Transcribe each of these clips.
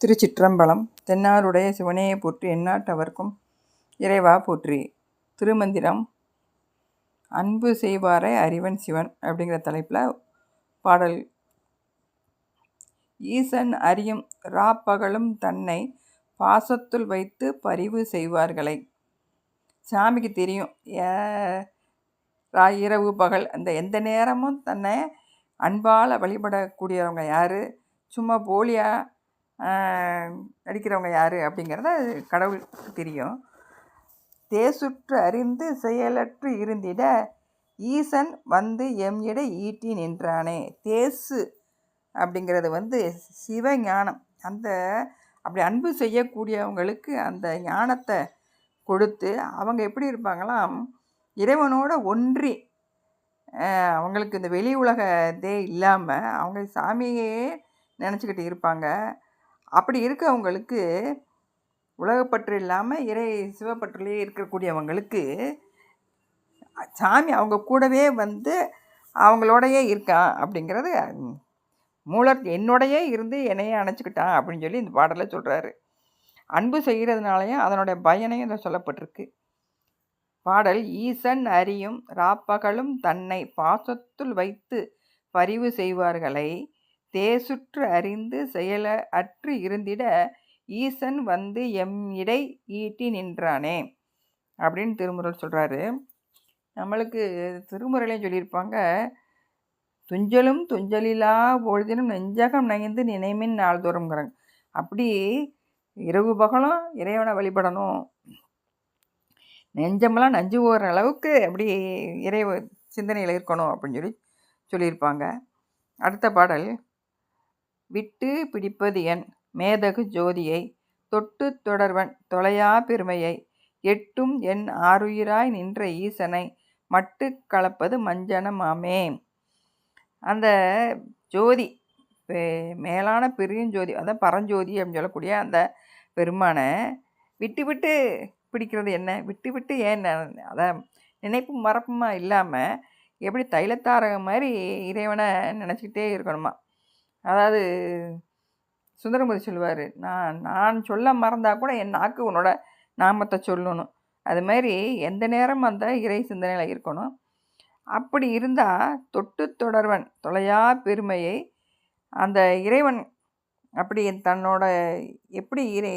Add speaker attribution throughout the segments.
Speaker 1: திருச்சிற்றம்பலம் தென்னாருடைய சிவனையை போற்றி எந்நாட்டவர்க்கும் இறைவா போற்றி. திருமந்திரம் அன்பு செய்வாரை அறிவன் சிவன் அப்படிங்கிற தலைப்பில் பாடல். ஈசன் அறியும் ராப்பகலும் தன்னை பாசத்துள் வைத்து பரிவு செய்வார்களை. சாமிக்கு தெரியும் ஏ ரா இரவு பகல் அந்த எந்த நேரமும் தன்னை அன்பால் வழிபடக்கூடியவங்க யார்? சும்மா போலியாக நடிக்கிறவங்க யார் அப்படிங்கிறத கடவுளுக்கு தெரியும். தேசுற்று அறிந்து செயலற்று இருந்திட ஈசன் வந்து எம்யிட ஈட்டி நின்றானே. தேசு அப்படிங்கிறது வந்து சிவஞானம். அந்த அப்படி அன்பு செய்யக்கூடியவங்களுக்கு அந்த ஞானத்தை கொடுத்து அவங்க எப்படி இருப்பாங்களாம்? இறைவனோட ஒன்றி. அவங்களுக்கு இந்த வெளி உலகத்தே இல்லாமல் அவங்க சாமியே நினச்சிக்கிட்டு இருப்பாங்க. அப்படி இருக்கவங்களுக்கு உலகப்பற்று இல்லாமல் இறை சிவப்பற்றுலேயே இருக்கக்கூடியவங்களுக்கு சாமி அவங்க கூடவே வந்து அவங்களோடையே இருக்கான் அப்படிங்கிறது மூலர் என்னோடையே இருந்து என்னையே அணைச்சிக்கிட்டான் அப்படின்னு சொல்லி இந்த பாடலில் சொல்கிறாரு அன்பு செய்கிறதுனாலையும் அதனுடைய பயனையும் இதில் சொல்லப்பட்டிருக்கு. பாடல் ஈசன் அறியும் ராப்பகலும் தன்னை பாசத்துள் வைத்து பரிவு செய்வார்களை தேசுற்று அறிந்து செயல அற்று இருந்திட ஈசன் வந்து எம் இடை ஈட்டி நின்றானே? அப்படின்னு திருமுறள் சொல்கிறாரு நம்மளுக்கு திருமுறையிலையும் சொல்லியிருப்பாங்க துஞ்சலும் துஞ்சலிலா பொழுதினும் நெஞ்சகம் நகைந்து நினைமின் நாள்தோறும்ங்கிறாங்க. அப்படி இரவு பகலும் இறைவனை வழிபடணும். நெஞ்சமெல்லாம் நஞ்சு போகிற அளவுக்கு அப்படி இறை சிந்தனையில் இருக்கணும் அப்படின்னு சொல்லி சொல்லியிருப்பாங்க. அடுத்த பாடல். விட்டு பிடிப்பது என் மேதகு ஜோதியை தொட்டு தொடர்வன் தொலையா பெருமையை எட்டும் என் ஆறுயிராய் நின்ற ஈசனை மட்டு கலப்பது மஞ்சனமாமே அந்த ஜோதி மேலான பெருஞ்சோதி அதான் பரஞ்சோதி அப்படின்னு சொல்லக்கூடிய அந்த பெருமானை விட்டு விட்டு பிடிக்கிறது என்ன? விட்டு விட்டு ஏன் அதான் நினைப்பும் மறப்புமா இல்லாமல் எப்படி தைலத்தாரகம் மாதிரி இறைவனை நினச்சிக்கிட்டே இருக்கணுமா? அதாவது சுந்தரமூர்த்தி சொல்லுவார் நான் நான் சொல்ல மறந்தால் கூட என் நாக்கு உன்னோட நாமத்தை சொல்லணும். அது மாதிரி எந்த நேரம் அந்த இறை சிந்தனையில் இருக்கணும். அப்படி இருந்தால் தொட்டு தொடர்வன் தொலையா பெருமையை அந்த இறைவன் அப்படி தன்னோட எப்படி இறை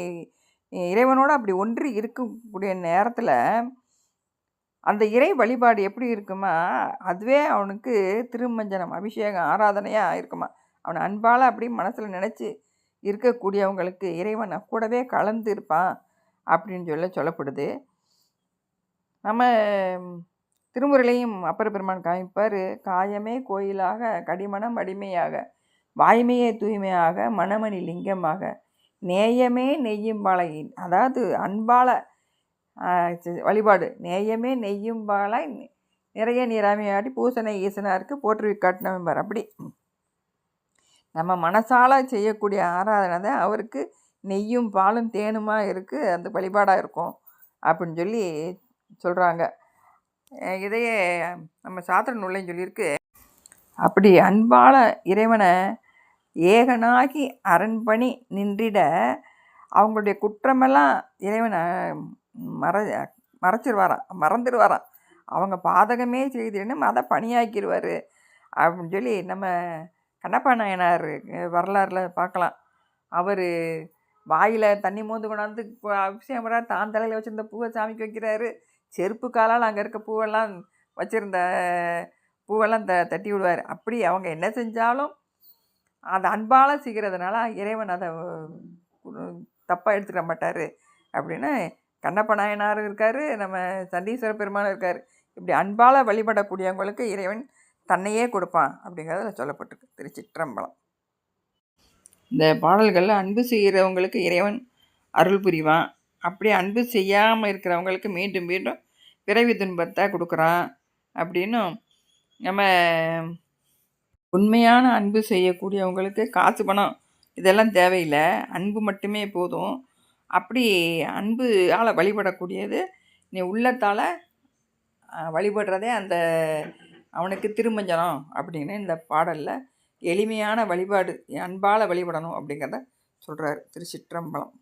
Speaker 1: இறைவனோடு அப்படி ஒன்று இருக்கக்கூடிய நேரத்தில் அந்த இறை வழிபாடு எப்படி இருக்குமா அதுவே அவனுக்கு திருமஞ்சனம் அபிஷேகம் ஆராதனையாக இருக்குமா. அவனை அன்பால் அப்படி மனசில் நினச்சி இருக்கக்கூடியவங்களுக்கு இறைவன் கூடவே கலந்து இருப்பான் அப்படின்னு சொல்ல சொல்லப்படுது. நம்ம திருமுறையிலையும் அப்பர பெருமான் காமிப்பார் காயமே கோயிலாக கடிமணம் அடிமையாக வாய்மையே தூய்மையாக மணமணி லிங்கமாக நேயமே நெய்யும் பாலையின் அதாவது அன்பால வழிபாடு. நேயமே நெய்யும் பாலை நிறைய நீராமையாடி பூசனை ஈசனாருக்கு போற்றுவி காட்டினவர் அப்படி. நம்ம மனசால் செய்யக்கூடிய ஆராதனை தான் அவருக்கு நெய்யும் பாலும் தேனுமாக இருக்குது அந்த வழிபாடாக இருக்கும் அப்படின்னு சொல்லி சொல்கிறாங்க இதையே நம்ம சாத்திர நூலையும் சொல்லியிருக்கு. அப்படி அன்பால இறைவனை ஏகனாகி அரண்பணி நின்றிட அவங்களுடைய குற்றமெல்லாம் இறைவனை மற மறைச்சிருவாராம் மறந்துடுவாராம் அவங்க பாதகமே செய்தேன்னு அதை பணியாக்கிடுவார் அப்படின்னு சொல்லி நம்ம கண்ணப்பா நாயனார் வரலாறில் பார்க்கலாம். அவர் வாயில் தண்ணி மோந்து கொண்டாந்து அபிஷேகம் பண்ணார் தான் தலையில் வச்சுருந்த பூவை சாமிக்கு வைக்கிறாரு. செருப்பு காலால் அங்கே இருக்க பூவெல்லாம் வச்சுருந்த பூவெல்லாம் த தட்டி விடுவார். அப்படி அவங்க என்ன செஞ்சாலும் அதை அன்பால் செய்கிறதுனால இறைவன் அதை தப்பாக எடுத்துக்க மாட்டார். அப்படின்னு கண்ணப்ப நாயனார் இருக்கார். நம்ம சண்டீஸ்வர பெருமானும் இருக்கார். இப்படி அன்பால் வழிபடக்கூடியவங்களுக்கு இறைவன் தன்னையே கொடுப்பான் அப்படிங்கிறத சொல்லப்பட்டிருக்கு. திருச்சிற்றம்பலம். இந்த பாடல்களில் அன்பு செய்கிறவங்களுக்கு இறைவன் அருள் புரிவான். அப்படி அன்பு செய்யாமல் இருக்கிறவங்களுக்கு மீண்டும் மீண்டும் பிறவி துன்பத்தை கொடுக்குறான் அப்படின்னும் நம்ம உண்மையான அன்பு செய்யக்கூடியவங்களுக்கு காசு பணம் இதெல்லாம் தேவையில்லை. அன்பு மட்டுமே போதும். அப்படி அன்பு ஆளை வழிபடக்கூடியது நீ உள்ளத்தால் வழிபடுறதே அந்த அவனுக்கு திருமஞ்சனம் அப்படின்னு இந்த பாடலில் எளிமையான வழிபாடு அன்பால் வழிபடணும் அப்படிங்கிறத சொல்கிறார் திருச்சிற்றம்பலம்.